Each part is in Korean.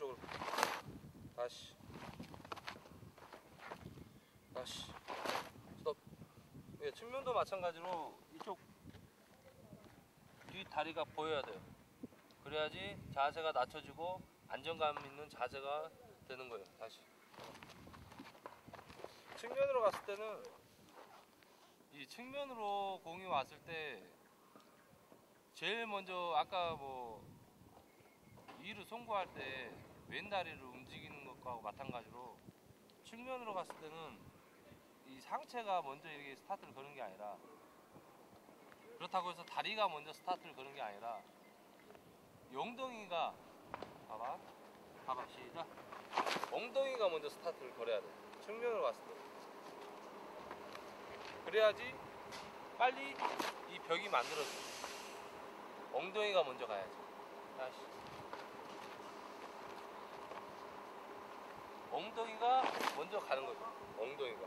오른쪽으로. 다시. 다시. 스톱. 예, 측면도 마찬가지로 이쪽 뒤 다리가 보여야 돼요. 그래야지 자세가 낮춰지고 안정감 있는 자세가 되는 거예요. 다시. 측면으로 갔을 때는 이 측면으로 공이 왔을 때 제일 먼저 아까 뭐 2루 송구할 때 왼다리를 움직이는 것과 마찬가지로 측면으로 갔을 때는 이 상체가 먼저 이렇게 스타트를 거는 게 아니라 그렇다고 해서 다리가 먼저 스타트를 거는 게 아니라 엉덩이가 봐봐. 봐봐. 시작. 엉덩이가 먼저 스타트를 걸어야 돼. 측면으로 갔을 때. 그래야지 빨리 이 벽이 만들어져. 엉덩이가 먼저 가야지. 다시 엉덩이가 먼저 가는 거죠. 엉덩이가.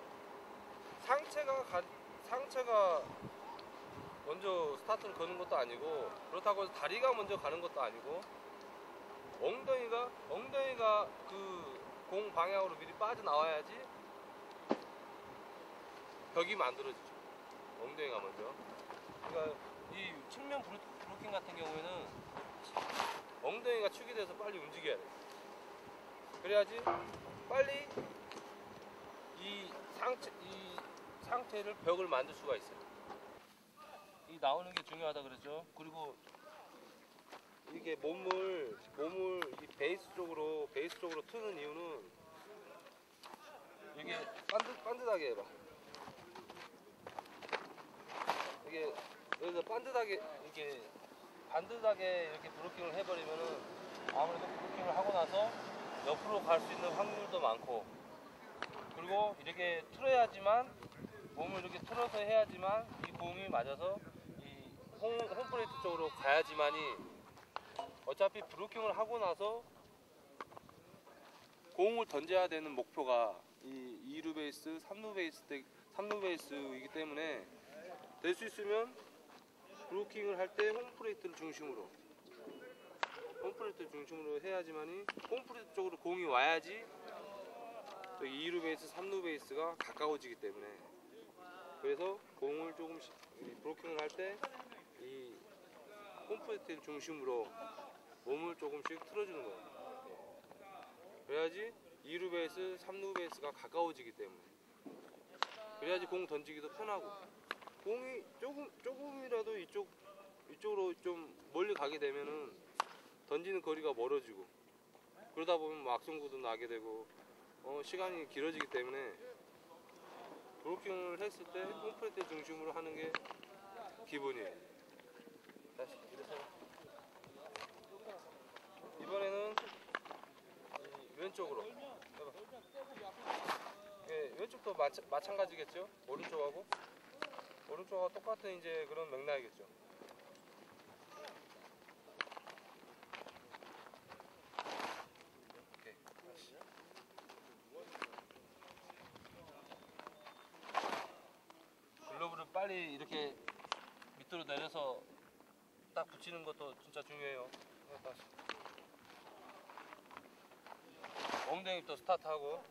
상체가 가, 상체가 먼저 스타트를 거는 것도 아니고 그렇다고 해서 다리가 먼저 가는 것도 아니고 엉덩이가 엉덩이가 그 공 방향으로 미리 빠져나와야지 벽이 만들어지죠. 엉덩이가 먼저. 그러니까 이 측면 브로- 브로킹 같은 경우에는 엉덩이가 축이 돼서 빨리 움직여야 돼. 그래야지 빨리 이 상체 이 상태를 벽을 만들 수가 있어요. 이 나오는 게 중요하다 그러죠. 그리고 이게 몸을 몸을 이 베이스 쪽으로 베이스 쪽으로 트는 이유는 이게 반듯 반듯하게 해봐. 이게 여기서 반듯하게 이렇게 반듯하게 이렇게 브로킹을 해버리면은 아무래도 옆으로 갈 수 있는 확률도 많고 그리고 이렇게 틀어야지만 몸을 이렇게 틀어서 해야지만 이 공이 맞아서 이 홈, 홈플레이트 쪽으로 가야지만이 어차피 브로킹을 하고 나서 공을 던져야 되는 목표가 이 2루 베이스, 3루 베이스 때 3루 베이스이기 때문에 될 수 있으면 브로킹을 할 때 홈플레이트를 중심으로 홈플레이트 중심으로 해야지만이 홈플레이트 쪽으로 공이 와야지 저 2루 베이스, 3루 베이스가 가까워지기 때문에 그래서 공을 조금씩 이 브로킹을 할 때 이 홈플레이트 중심으로 몸을 조금씩 틀어주는 거예요. 예. 그래야지 2루 베이스, 3루 베이스가 가까워지기 때문에 그래야지 공 던지기도 편하고 공이 조금 조금이라도 이쪽 이쪽으로 좀 멀리 가게 되면은 던지는 거리가 멀어지고 그러다 보면 뭐 악성구도 나게 되고 어, 시간이 길어지기 때문에 브로킹을 했을 때 홈플레이트 중심으로 하는 게 기본이에요. 다시 일어서 이번에는 이 왼쪽으로. 예, 왼쪽도 마차, 마찬가지겠죠? 오른쪽하고 오른쪽하고 똑같은 이제 그런 맥락이겠죠. 오케이. 다시. 글러브를 빨리 이렇게 밑으로 내려서 딱 붙이는 것도 진짜 중요해요. 어, 다시. 엉덩이부터 스타트하고